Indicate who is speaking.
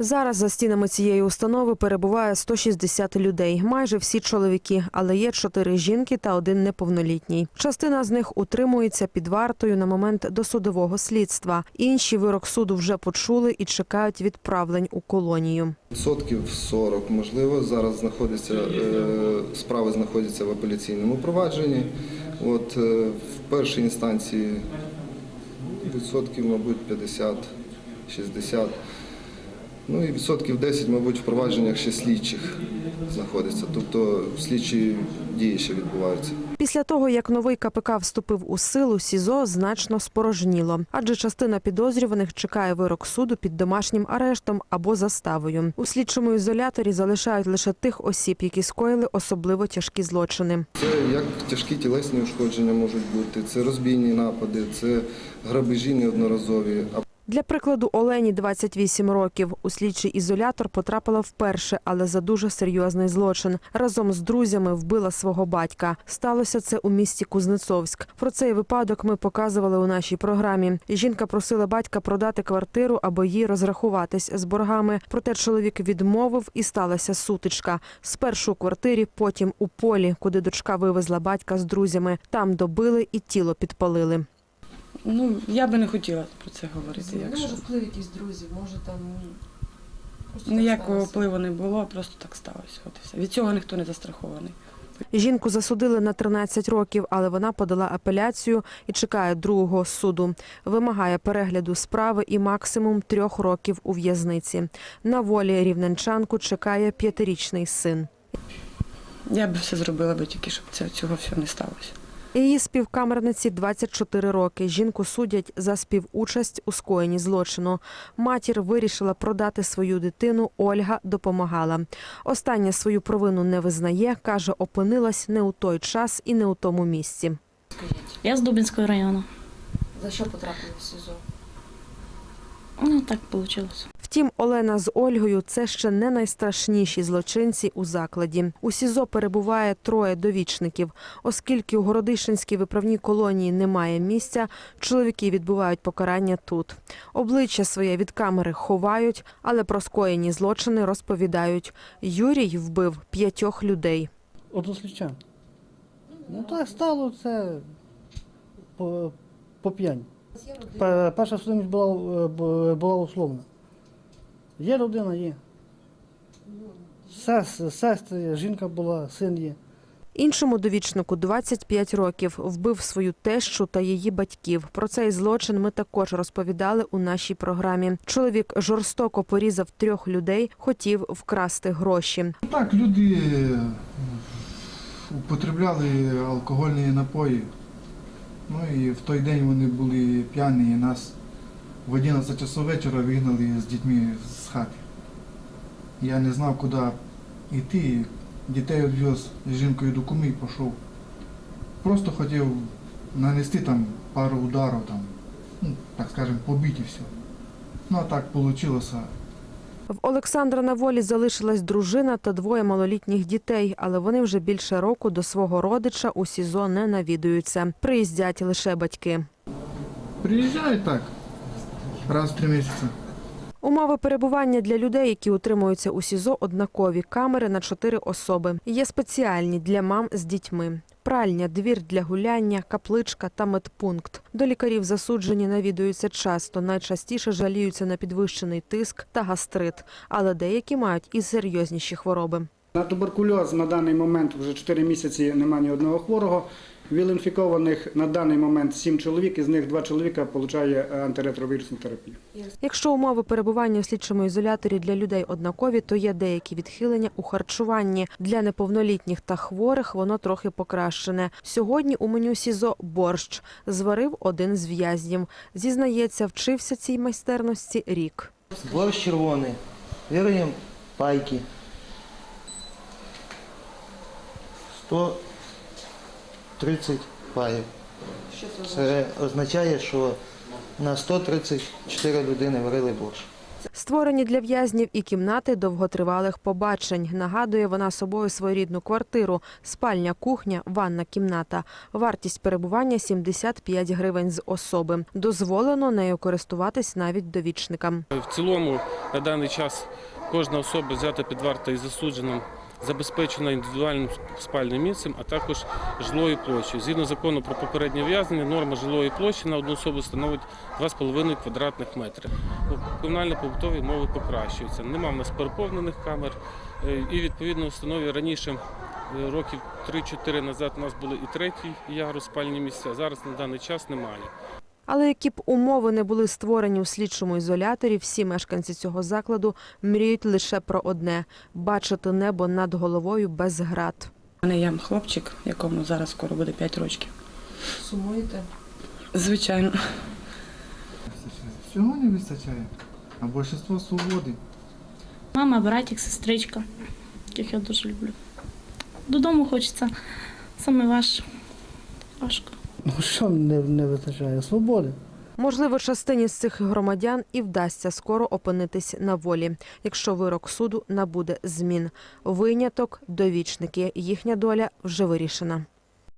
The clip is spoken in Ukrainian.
Speaker 1: Зараз за стінами цієї установи перебуває 160 людей, майже всі чоловіки, але є чотири жінки та один неповнолітній. Частина з них утримується під вартою на момент досудового слідства. Інші вирок суду вже почули і чекають відправлень у колонію.
Speaker 2: Відсотків 40, можливо, зараз знаходиться е, справи знаходяться в апеляційному провадженні. От е, в першій інстанції відсотків, мабуть, 50, 60. Ну і відсотків 10, мабуть, в провадженнях ще слідчих знаходиться. Тобто слідчі дії ще відбуваються.
Speaker 1: Після того, як новий КПК вступив у силу, СІЗО значно спорожніло, адже частина підозрюваних чекає вирок суду під домашнім арештом або заставою. У слідчому ізоляторі залишають лише тих осіб, які скоїли особливо тяжкі злочини.
Speaker 2: Це як тяжкі тілесні ушкодження можуть бути, це розбійні напади, це грабежі неодноразові.
Speaker 1: Для прикладу, Олені 28 років. У слідчий ізолятор потрапила вперше, але за дуже серйозний злочин. Разом з друзями вбила свого батька. Сталося це у місті Кузнецовськ. Про цей випадок ми показували у нашій програмі. Жінка просила батька продати квартиру або їй розрахуватись з боргами. Проте чоловік відмовив і сталася сутичка. Спершу у квартирі, потім у полі, куди дочка вивезла батька з друзями. Там добили і тіло підпалили.
Speaker 3: Ну, я би не хотіла про це говорити. Якщо
Speaker 4: вплив якісь друзів, може там ну, просто
Speaker 3: ніякого впливу не було, просто так сталося. От і все. Від цього ніхто не застрахований.
Speaker 1: Жінку засудили на 13 років, але вона подала апеляцію і чекає другого суду. Вимагає перегляду справи і максимум трьох років у в'язниці. На волі рівненчанку чекає п'ятирічний син.
Speaker 3: Я би все зробила би тільки, щоб це, цього всього не сталося.
Speaker 1: Її співкамерниці 24 роки. Жінку судять за співучасть у скоєнні злочину. Матір вирішила продати свою дитину. Ольга допомагала. Остання свою провину не визнає. каже, опинилась не у той час і не у тому місці.
Speaker 5: Я з Дубінського району.
Speaker 4: За що потрапили в СІЗО?
Speaker 5: Ну так вийшло.
Speaker 1: Втім, Олена з Ольгою це ще не найстрашніші злочинці у закладі. У СІЗО перебуває троє довічників. Оскільки у Городищенській виправній колонії немає місця, чоловіки відбувають покарання тут. Обличчя своє від камери ховають, але про скоєні злочини розповідають. Юрій вбив п'ятьох людей.
Speaker 6: Однослідчан. Ну так стало це по, по п'яні. Перша судимість була, е, була условна. Є родина, є. Сес, сестри, є, жінка була, син є.
Speaker 1: Іншому довічнику 25 років вбив свою тещу та її батьків. Про цей злочин ми також розповідали у нашій програмі. Чоловік жорстоко порізав трьох людей, хотів вкрасти гроші.
Speaker 7: Так, люди е, употребляли алкогольні напої. Ну і в той день вони були п'яні і нас в 11 часов вечора вигнали з дітьми з хати. Я не знав, куди йти. Дітей відвез з жінкою до куми і пішов. Просто хотів нанести там пару ударів, там, ну, так скажемо, побити і все. Ну а так вийшло.
Speaker 1: В Олександра на волі залишилась дружина та двоє малолітніх дітей, але вони вже більше року до свого родича у СІЗО не навідуються. Приїздять лише батьки.
Speaker 7: Приїжджають так, раз в три місяці.
Speaker 1: Умови перебування для людей, які утримуються у СІЗО, однакові. Камери на чотири особи. Є спеціальні для мам з дітьми. Пральня, двір для гуляння, капличка та медпункт. До лікарів засуджені навідуються часто. Найчастіше жаліються на підвищений тиск та гастрит, але деякі мають і серйозніші хвороби.
Speaker 8: На туберкульоз на даний момент вже 4 місяці немає ні одного хворого. Віл-інфікованих на даний момент 7 чоловік, із них 2 чоловіка отримує антиретровірусну терапію.
Speaker 1: Якщо умови перебування у слідчому ізоляторі для людей однакові, то є деякі відхилення у харчуванні. Для неповнолітніх та хворих воно трохи покращене. Сьогодні у меню СІЗО борщ зварив один з в'язнів. Зізнається, вчився цій майстерності рік.
Speaker 9: Борщ червоний. Віруємо пайки. 130 паїв. Це означає, що на 134 людини варили борщ.
Speaker 1: Створені для в'язнів і кімнати довготривалих побачень. Нагадує вона собою своєрідну квартиру, спальня, кухня, ванна кімната. Вартість перебування 75 гривень з особи. Дозволено нею користуватись навіть довічникам.
Speaker 10: В цілому на даний час кожна особа взята під вартою і засудженим забезпечена індивідуальним спальним місцем, а також жилою площею. Згідно закону про попереднє в'язнення, норма жилої площі на одну особу становить 2,5 квадратних метри. Комунально-побутові умови покращуються. Нема в нас переповнених камер е, і відповідно установі раніше. е, Років 3-4 назад у нас були і третій ярус спальні місця. Зараз на даний час немає.
Speaker 1: Але які б умови не були створені у слідчому ізоляторі, всі мешканці цього закладу мріють лише про одне бачити небо над головою без град.
Speaker 3: У мене є хлопчик, якому зараз скоро буде 5 років.
Speaker 4: Сумуєте?
Speaker 3: Звичайно.
Speaker 7: Всього не вистачає. А більшість свободи.
Speaker 5: Мама, братик, сестричка, яких я дуже люблю. Додому хочеться. Саме важ... важко.
Speaker 6: Ну що не, не вистачає? Свободи.
Speaker 1: Можливо, частині з цих громадян і вдасться скоро опинитись на волі, якщо вирок суду набуде змін. Виняток довічники. Їхня доля вже вирішена.